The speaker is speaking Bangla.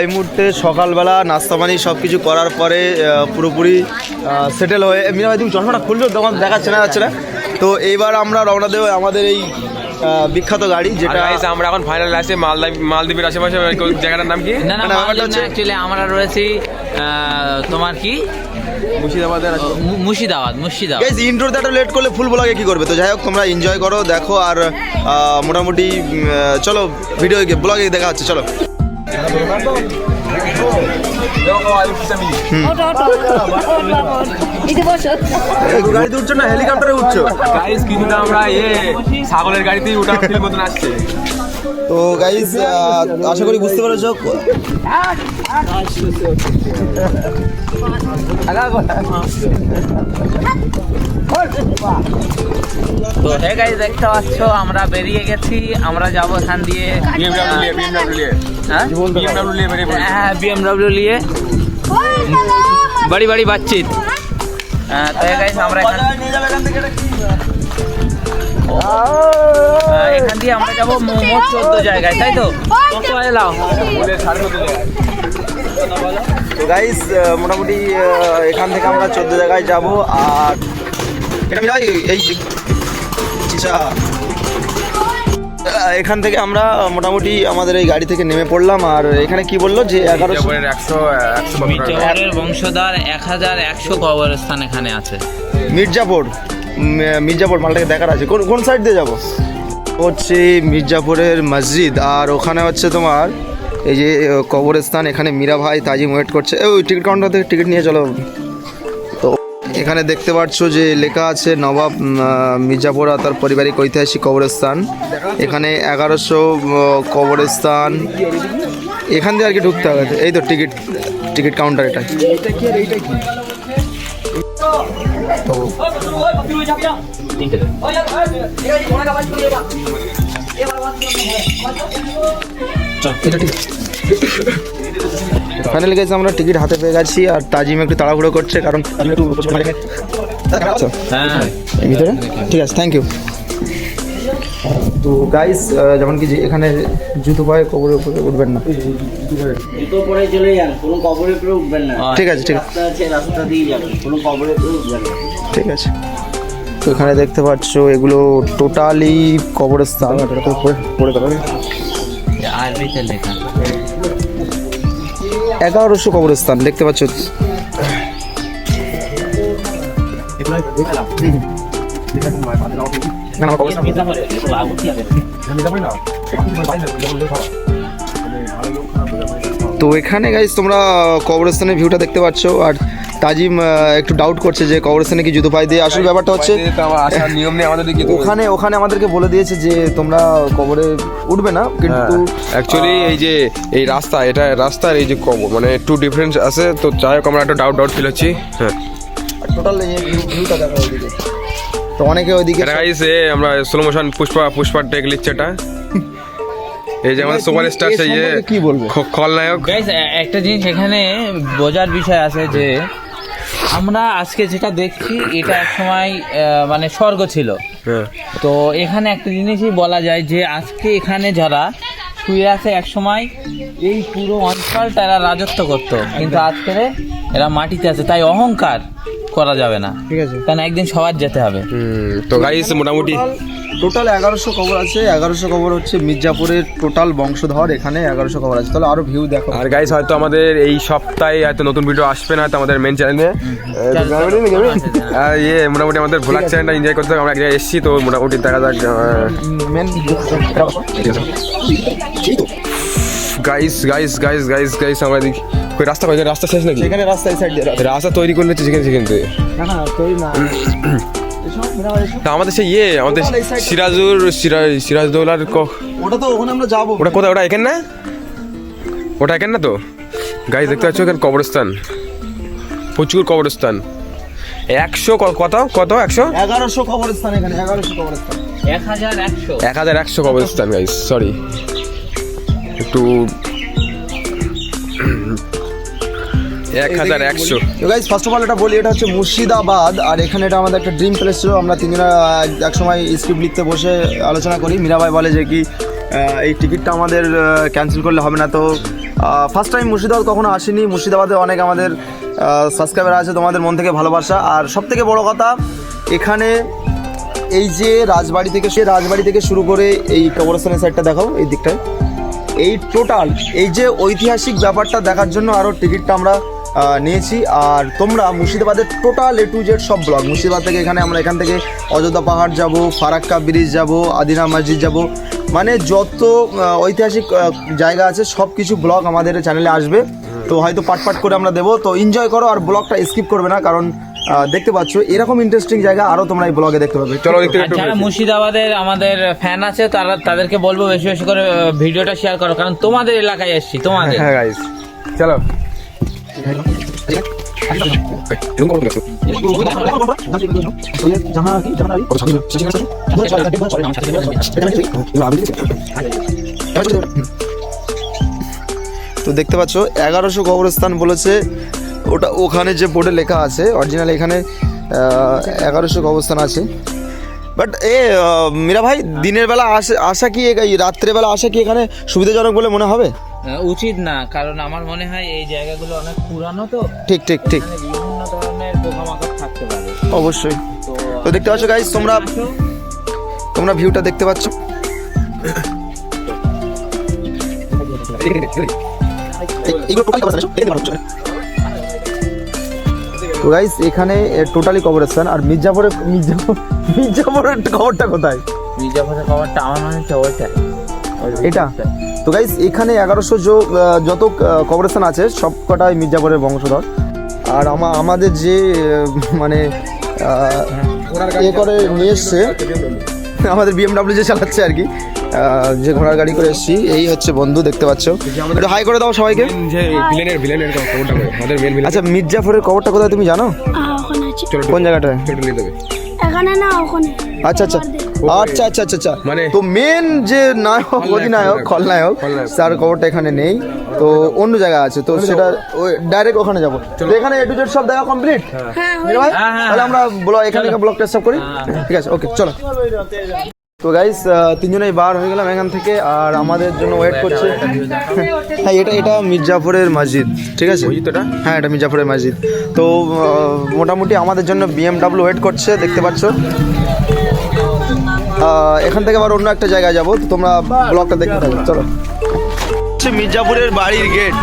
এই মুহূর্তে সকালবেলা নাস্তা পানি সব কিছু করার পরে পুরোপুরি সেটেল হয়ে মিনা ভাই তুমি চশমাটা খুলছো তখন দেখাচ্ছে না যাচ্ছে না। তো এইবার আমরা রওনা দেবো আমাদের এই আহ, বিখ্যাত গাড়ি যেটা আমরা এখন ফাইনাল আছে মালদ্বীপ মালদ্বীপের আশেপাশে জায়গাটার নাম কি? না না অ্যাকচুয়ালি আমরা রয়েছি আহ, তোমার কি? মুর্শিদাবাদের মুর্শিদাবাদ মুর্শিদাবাদ। গাইজ ইন্ট্রোতে একটা লেট করলে ফুল ব্লগে কি করবে? তো যাই হোক তোমরা এনজয় করো দেখো আর আহ, মোটামুটি চলো ভিডিও ব্লগে দেখা হচ্ছে চলো। উঠছো না হেলিকপ্টারে উঠছো? আমরা এ ছাগলের গাড়িতেই ফিল মতন আসছে। তো গাইজ আশা করি বুঝতে পেরেছ। তো হে গাইস দেখতে পাচ্ছ আমরা বেরিয়ে গেছি। আমরা যাব এখান দিয়ে। হ্যাঁ? বিএমডব্লিউ নিয়ে। হ্যাঁ বিএমডব্লিউ নিয়ে। বড়ি বড়ি বাতচিত হ্যাঁ, তো হে গাইস আমরা এখান এখান দিয়ে আমরা যাব মোমো চোদ্দ জায়গায় তাই তো? কত তো গাইজ মোটামুটি এখান থেকে আমরা চোদ্দ জায়গায় যাব আর এই এখান থেকে আমরা মোটামুটি আমাদের এই গাড়ি থেকে নেমে পড়লাম আর এখানে কি বলল যে এগারোশো মির্জাপুরের একশো টাকা? এক হাজার একশো কবরস্থান এখানে আছে। মির্জাপুর? মির্জাপুর মালটাকে দেখার আছে। কোন কোন সাইড দিয়ে যাব? হচ্ছে মির্জাপুরের মসজিদ, আর ওখানে হচ্ছে তোমার এই যে কবরস্থান, এখানে মীরা ভাই, তাজিম ওয়েট করছে। ওই টিকিট কাউন্টার থেকে টিকিট নিয়ে চলো। তো এখানে দেখতে পাচ্ছ যে লেখা আছে, নবাব মির্জাপুর আর তার পারিবারিক ঐতিহাসিক কবরস্থান। এখানে এগারোশো কবরস্থান। এখান দিয়ে আর কি ঢুকতে হবে। এই তো টিকিট টিকিট কাউন্টার এটা। ফাইনালি গেছি আমরা টিকিট হাতে পেয়ে গেছি আর তাজিম একটু তাড়াহুড়ো করছে কারণ একটু হ্যাঁ। ভিতরে ঠিক আছে থ্যাংক ইউ তো গাইস যেমন কি যে এখানে জুতো পায়ে কবরের উপরে উঠবেন না জুতো পরে চলে যান কোনো কবরের উপরে উঠবেন না ঠিক আছে ঠিক আছে রাস্তা আছে রাস্তা দিয়ে যাবেন কোনো কবরের উপরে উঠবেন না ঠিক আছে তো এখানে দেখতে পাচ্ছ এগুলো টোটালি কবরের কবরস্থান পড়ে গেল আরবিতে লেখা এগারোশো কবরস্থান দেখতে পাচ্ছ না। তো এখানে গাইজ তোমরা কবরস্থানের ভিউটা দেখতে পাচ্ছ আর তাজিম একটু ডাউট করছে যে কবরস্থানে কি জুতো পাই দিয়ে আসল ব্যাপারটা হচ্ছে। বাইরে তো আমার আসার নিয়ম নেই আমাদের ওখানে ওখানে আমাদেরকে বলে দিয়েছে যে তোমরা কবরে উঠবে না কিন্তু অ্যাকচুয়ালি এই যে এই রাস্তা এটা রাস্তার এই যে কবর মানে একটু ডিফারেন্স আছে তো যাই হোক আমরা একটা ডাউট ডাউট ফিল হচ্ছি হ্যাঁ টোটাল ভিউটা দেখা তো অনেকে ওইদিকে গাইস এ আমরা slow motion Pushpa Pushpa take লিখছে এটা। এই যে আমাদের সুপার স্টার এর সেই কি বলবে? খলনায়ক গাইস একটা জিনিস এখানে বোঝার বিষয় আছে যে আমরা আজকে যেটা দেখছি এটা এক সময় মানে স্বর্গ ছিল। হ্যাঁ। তো এখানে একটা জিনিসই বলা যায় যে আজকে এখানে যারা শুয়ে আছে এক সময় এই পুরো অঞ্চলটা এরা রাজত্ব করত। কিন্তু আজকে এরা মাটিতে আছে। তাই অহংকার। করা যাবে না। ঠিক আছে। কারণ একদিন সবার যেতে হবে। হুম, তো গাইস মোটামুটি টোটাল এগারোশো কবর আছে। এগারোশো কবর হচ্ছে মির্জাপুরের টোটাল বংশধর এখানে এগারোশো কবর আছে। তাহলে আরও ভিউ দেখো। আর গাইস হয়তো আমাদের এই সপ্তাহে হয়তো নতুন ভিডিও আসবে না তো আমাদের মেন চ্যানেলে আর ইয়ে মোটামুটি আমাদের ভ্লগ চ্যানেলটা এনজয় করতে হবে। আমরা এক জায়গায় এসেছি তো মোটামুটি দেখা যাক main guys guys guys guys guys আমরা দেখি কই রাস্তা কই? রাস্তা শেষ নাকি? সেখানে রাস্তা এই সাইড দিয়ে রাস্তা। তৈরি করলে সেখানে সেখানে থেকে। না না তৈরি না। আমাদের সেই ইয়ে আমাদের সিরাজুর সিরাজ সিরাজদৌলার ক- ওটা তো ওখানে আমরা যাব। ওটা কোথায়? ওটা এখান না? ওটা এখান না তো? গাইস দেখতে পাচ্ছ এখানে কবরস্থান। প্রচুর কবরস্থান। একশো কত? কত? একশো? এগারোশো কবরস্থান এখানে এগারোশো কবরস্থান। এক হাজার একশো। এক হাজার একশো কবরস্থান গাইস সরি একটু এক হাজার একশো। গাইজ ফার্স্ট অফ অল এটা বলি এটা হচ্ছে মুর্শিদাবাদ আর এখানে এটা আমাদের একটা ড্রিম প্লেস ছিল আমরা তিনজনে এক সময় স্ক্রিপ্ট লিখতে বসে আলোচনা করি। মীরাবাই বলে যে কি এই টিকিটটা আমাদের ক্যান্সেল করলে হবে না। তো ফার্স্ট টাইম মুর্শিদাবাদ কখনো আসিনি। মুর্শিদাবাদে অনেক আমাদের সাবস্ক্রাইবার আছে তোমাদের মন থেকে ভালোবাসা। আর সব থেকে বড় কথা এখানে এই যে রাজবাড়ি থেকে সে রাজবাড়ি থেকে শুরু করে এই কবরস্থানের সাইডটা দেখাও এই দিকটায়। এই টোটাল এই যে ঐতিহাসিক ব্যাপারটা দেখার জন্য আরও টিকিটটা আমরা নিয়েছি। আর তোমরা মুর্শিদাবাদের টোটাল এ টু জেড সব ব্লগ। মুর্শিদাবাদ থেকে এখানে আমরা এখান থেকে অযোধ্যা পাহাড় যাব ফারাক্কা ব্রিজ যাব আদিনা মসজিদ যাব। মানে যত ঐতিহাসিক জায়গা আছে সব কিছু ব্লগ আমাদের চ্যানেলে আসবে। তো হয়তো পাট পাট করে আমরা দেবো। তো এনজয় করো আর ব্লগটা স্কিপ করবে না কারণ দেখতে পাচ্ছ এরকম ইন্টারেস্টিং জায়গা আরও তোমরা এই ব্লগে দেখতে পাবে। চলো যারা মুর্শিদাবাদের আমাদের ফ্যান আছে তারা তাদেরকে বলব বেশি বেশি করে ভিডিওটা শেয়ার করো কারণ তোমাদের এলাকায় এসছি তোমাদের। হ্যাঁ গাইস চলো। তো দেখতে পাচ্ছ, এগারোশো কবরস্থান বলেছে। ওটা ওখানে যে বোর্ডে লেখা আছে অরিজিনাল এখানে এগারোশো কবরস্থান আছে। বাট এ মীরা ভাই দিনের বেলা আসা আসা কি রাত্রেবেলা আসা কি এখানে সুবিধাজনক বলে মনে হবে? উচিত না কারণ আমার মনে হয় এই জায়গাগুলো অনেক পুরানো তো। ঠিক ঠিক ঠিক। এখানে বিভিন্ন ধরনের পোকামাকড় থাকতে পারে। অবশ্যই। তো দেখতে পাচ্ছ গাইজ তোমরা তোমরা ভিউটা দেখতে পাচ্ছ। তো গাইস এখানে টোটালি কবরস্থান আর মির্জাপুরের মির্জাপুর মির্জাপুরের কবরটা কোথায়? মির্জাপুরের খবরটা আমার মনে হচ্ছে ওইটাই। এটা? তো গাইস এখানে এগারোশো যত কবরস্থান আছে সব কটাই মির্জাপুরের বংশধর। আর আমা আমাদের যে মানে এ করে নিয়ে এসছে আমাদের বিএমডাব্লিউ যে চালাচ্ছে আর কি যে ঘোড়ার গাড়ি করে এসেছি এই হচ্ছে বন্ধু দেখতে পাচ্ছ। একটু হাই করে দাও সবাইকে। যে ভিলেনের ভিলেনের খবরটা আমাদের মেন ভিলেন আচ্ছা মির্জাপুরের কবরটা কোথায় তুমি জানো? আহ, ওখানে আছে। চলো কোন জায়গাটায়? ছোট নিয়ে দেবে এখানে না ওখানে। আচ্ছা আচ্ছা। আচ্ছা আচ্ছা আচ্ছা আচ্ছা। মানে- তো মেন যে নায়ক অধিনায়ক খলনায়ক। খলনায়ক। তার খবরটা এখানে নেই। তো অন্য জায়গায় আছে তো সেটা ডাইরেক্ট ওখানে যাব। তো এখানে এ টু জেড সব দেখা কমপ্লিট হ্যাঁ হ্যাঁ, হ্যাঁ, তাহলে আমরা ব্লগ এখানে ব্লগটা সব করি? ঠিক আছে ওকে চলো। তো গাইস তিনজনেই বার হয়ে গেলাম এখান থেকে আর আমাদের জন্য ওয়েট করছে। হ্যাঁ এটা এটা মির্জাপুরের মসজিদ ঠিক আছে? হ্যাঁ এটা মির্জাপুরের মসজিদ। তো মোটামুটি আমাদের জন্য বিএমডাব্লিউ ওয়েট করছে দেখতে পাচ্ছ। এখান থেকে আবার অন্য একটা জায়গায় যাব তোমরা ব্লগটা দেখতে থাকো চলো। হচ্ছে মির্জাপুরের বাড়ির গেট